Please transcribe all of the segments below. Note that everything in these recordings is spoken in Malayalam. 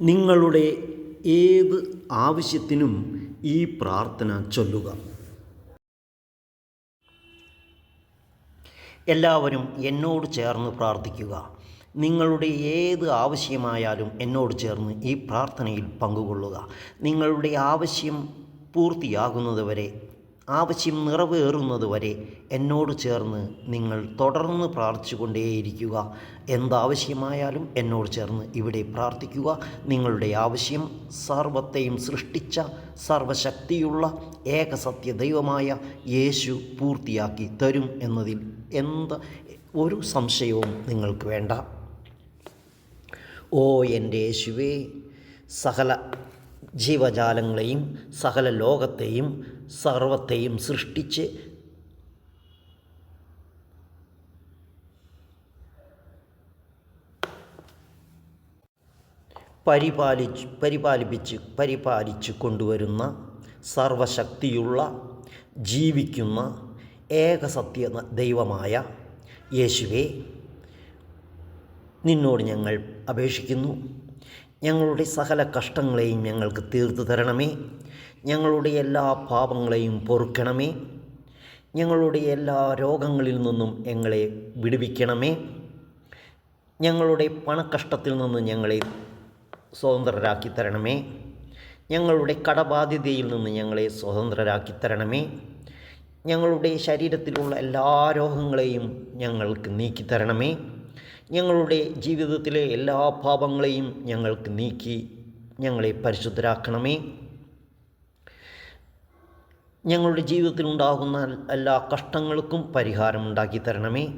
നിങ്ങളുടെ ഏത് ആവശ്യത്തിനും ഈ പ്രാർത്ഥന ചൊല്ലുക. എല്ലാവരും എന്നോട് ചേർന്ന് പ്രാർത്ഥിക്കുക. നിങ്ങളുടെ ഏത് ആവശ്യമായാലും എന്നോട് ചേർന്ന് ഈ പ്രാർത്ഥനയിൽ പങ്കുകൊള്ളുക. നിങ്ങളുടെ ആവശ്യം പൂർത്തിയാകുന്നതുവരെ ആവശ്യം നിറവേറുന്നത് വരെ എന്നോട് ചേർന്ന് നിങ്ങൾ തുടർന്ന് പ്രാർത്ഥിച്ചുകൊണ്ടേയിരിക്കുക. എന്താവശ്യമായാലും എന്നോട് ചേർന്ന് ഇവിടെ പ്രാർത്ഥിക്കുക. നിങ്ങളുടെ ആവശ്യം സർവത്തെയും സൃഷ്ടിച്ച സർവശക്തിയുള്ള ഏകസത്യ ദൈവമായ യേശു പൂർത്തിയാക്കി തരും എന്നതിൽ എന്ത് ഒരു സംശയവും നിങ്ങൾക്ക് വേണ്ട. ഓ എന്റെ യേശുവേ സകല ജീവജാലങ്ങളെയും സകല ലോകത്തെയും സർവത്തെയും സൃഷ്ടിച്ച് പരിപാലിച്ച് പരിപാലിപ്പിച്ച് പരിപാലിച്ചു കൊണ്ടുവരുന്ന സർവശക്തിയുള്ള ജീവിക്കുന്ന ഏകസത്യ ദൈവമായ യേശുവെ നിന്നോട് ഞങ്ങൾ അപേക്ഷിക്കുന്നു. ഞങ്ങളുടെ സകല കഷ്ടങ്ങളെയും ഞങ്ങൾക്ക് തീർത്തു തരണമേ. ഞങ്ങളുടെ എല്ലാ പാപങ്ങളെയും പൊറുക്കണമേ. ഞങ്ങളുടെ എല്ലാ രോഗങ്ങളിൽ നിന്നും ഞങ്ങളെ വിടുവിക്കണമേ. ഞങ്ങളുടെ പണക്കഷ്ടത്തിൽ നിന്ന് ഞങ്ങളെ സ്വതന്ത്രരാക്കി തരണമേ. ഞങ്ങളുടെ കടബാധ്യതയിൽ നിന്ന് ഞങ്ങളെ സ്വതന്ത്രരാക്കി തരണമേ. ഞങ്ങളുടെ ശരീരത്തിലുള്ള എല്ലാ രോഗങ്ങളെയും ഞങ്ങൾക്ക് നീക്കിത്തരണമേ ഞങ്ങളുടെ ജീവിതത്തിലെ എല്ലാ പാപങ്ങളെയും ഞങ്ങൾക്ക് നീക്കി ഞങ്ങളെ പരിശുദ്ധരാക്കണമേ. ഞങ്ങളുടെ ജീവിതത്തിലുണ്ടാകുന്ന എല്ലാ കഷ്ടങ്ങൾക്കും പരിഹാരമുണ്ടാക്കി തരണമേ.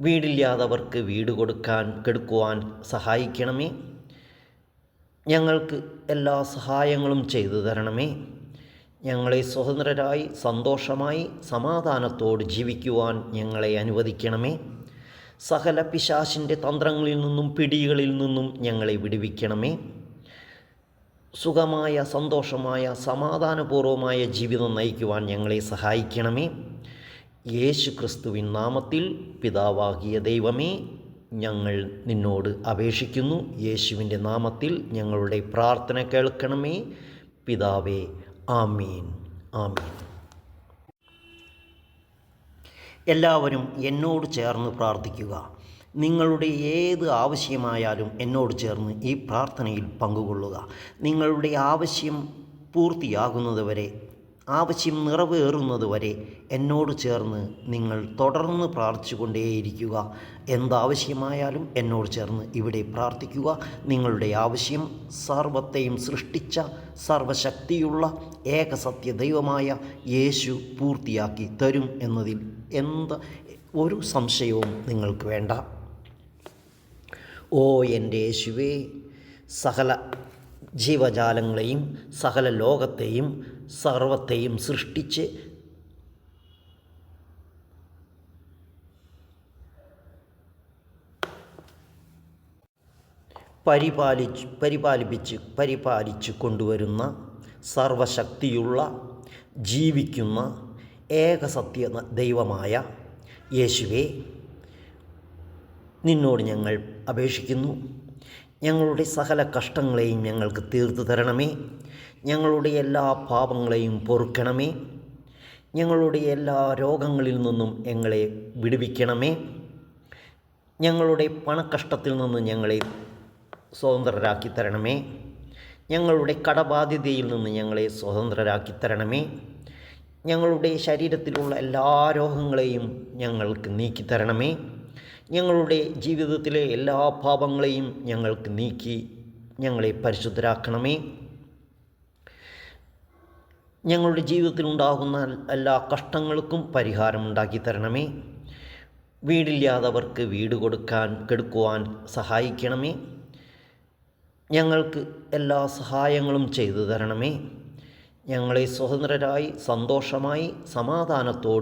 വീടില്ലാത്തവർക്ക് വീട് കൊടുക്കാൻ കെടുക്കുവാൻ സഹായിക്കണമേ. ഞങ്ങൾക്ക് എല്ലാ സഹായങ്ങളും ചെയ്തു തരണമേ. ഞങ്ങളെ സ്വതന്ത്രരായി സന്തോഷമായി സമാധാനത്തോട് ജീവിക്കുവാൻ ഞങ്ങളെ അനുവദിക്കണമേ. സകല പിശാശിന്റെ തന്ത്രങ്ങളിൽ നിന്നും പിടികളിൽ നിന്നും ഞങ്ങളെ വിടുവിക്കണമേ. സുഖമായ സന്തോഷമായ സമാധാനപൂർവമായ ജീവിതം നയിക്കുവാൻ ഞങ്ങളെ സഹായിക്കണമേ. യേശു ക്രിസ്തുവിൻ നാമത്തിൽ പിതാവാകിയ ദൈവമേ ഞങ്ങൾ നിന്നോട് അപേക്ഷിക്കുന്നു. യേശുവിന്റെ നാമത്തിൽ ഞങ്ങളുടെ പ്രാർത്ഥന കേൾക്കണമേ. പിതാവേ ആമീൻ. ആമീൻ. എല്ലാവരും എന്നോട് ചേർന്ന് പ്രാർത്ഥിക്കുക. നിങ്ങളുടെ ഏത് ആവശ്യമായാലും എന്നോട് ചേർന്ന് ഈ പ്രാർത്ഥനയിൽ പങ്കുകൊള്ളുക. നിങ്ങളുടെ ആവശ്യം പൂർത്തിയാകുന്നതുവരെ ആവശ്യം നിറവേറുന്നത് വരെ എന്നോട് ചേർന്ന് നിങ്ങൾ തുടർന്ന് പ്രാർത്ഥിച്ചുകൊണ്ടേയിരിക്കുക. എന്താവശ്യമായാലും എന്നോട് ചേർന്ന് ഇവിടെ പ്രാർത്ഥിക്കുക. നിങ്ങളുടെ ആവശ്യം സർവത്തെയും സൃഷ്ടിച്ച സർവശക്തിയുള്ള ഏകസത്യ ദൈവമായ യേശു പൂർത്തിയാക്കി തരും എന്നതിൽ എന്ത് ഒരു സംശയവും നിങ്ങൾക്ക് വേണ്ട. ഓ എന്റെ യേശുവേ സകല ജീവജാലങ്ങളെയും സകല ലോകത്തെയും സർവത്തെയും സൃഷ്ടിച്ച് പരിപാലിച്ച് പരിപാലിപ്പിച്ച് പരിപാലിച്ച് കൊണ്ടുവരുന്ന സർവശക്തിയുള്ള ജീവിക്കുന്ന ഏകസത്യ ദൈവമായ യേശുവെ നിന്നോട് ഞങ്ങൾ അപേക്ഷിക്കുന്നു. ഞങ്ങളുടെ സകല കഷ്ടങ്ങളെയും ഞങ്ങൾക്ക് തീർത്തു തരണമേ. ഞങ്ങളുടെ എല്ലാ പാപങ്ങളെയും പൊറുക്കണമേ. ഞങ്ങളുടെ എല്ലാ രോഗങ്ങളിൽ നിന്നും ഞങ്ങളെ വിടുവിക്കണമേ. ഞങ്ങളുടെ പണക്കഷ്ടത്തിൽ നിന്ന് ഞങ്ങളെ സ്വതന്ത്രരാക്കി തരണമേ. ഞങ്ങളുടെ കടബാധ്യതയിൽ നിന്ന് ഞങ്ങളെ സ്വതന്ത്രരാക്കി തരണമേ. ഞങ്ങളുടെ ശരീരത്തിലുള്ള എല്ലാ രോഗങ്ങളെയും ഞങ്ങൾക്ക് നീക്കിത്തരണമേ ഞങ്ങളുടെ ജീവിതത്തിലെ എല്ലാ പാപങ്ങളെയും ഞങ്ങൾക്ക് നീക്കി ഞങ്ങളെ പരിശുദ്ധരാക്കണമേ. ഞങ്ങളുടെ ജീവിതത്തിൽ ഉണ്ടാകുന്ന എല്ലാ കഷ്ടങ്ങൾക്കും പരിഹാരമുണ്ടാക്കി തരണമേ. വീടില്ലാത്തവർക്ക് വീട് കൊടുക്കാൻ കെടുക്കുവാൻ സഹായിക്കണമേ. ഞങ്ങൾക്ക് എല്ലാ സഹായങ്ങളും ചെയ്തു തരണമേ. ഞങ്ങളെ സ്വതന്ത്രരായി സന്തോഷമായി സമാധാനത്തോട്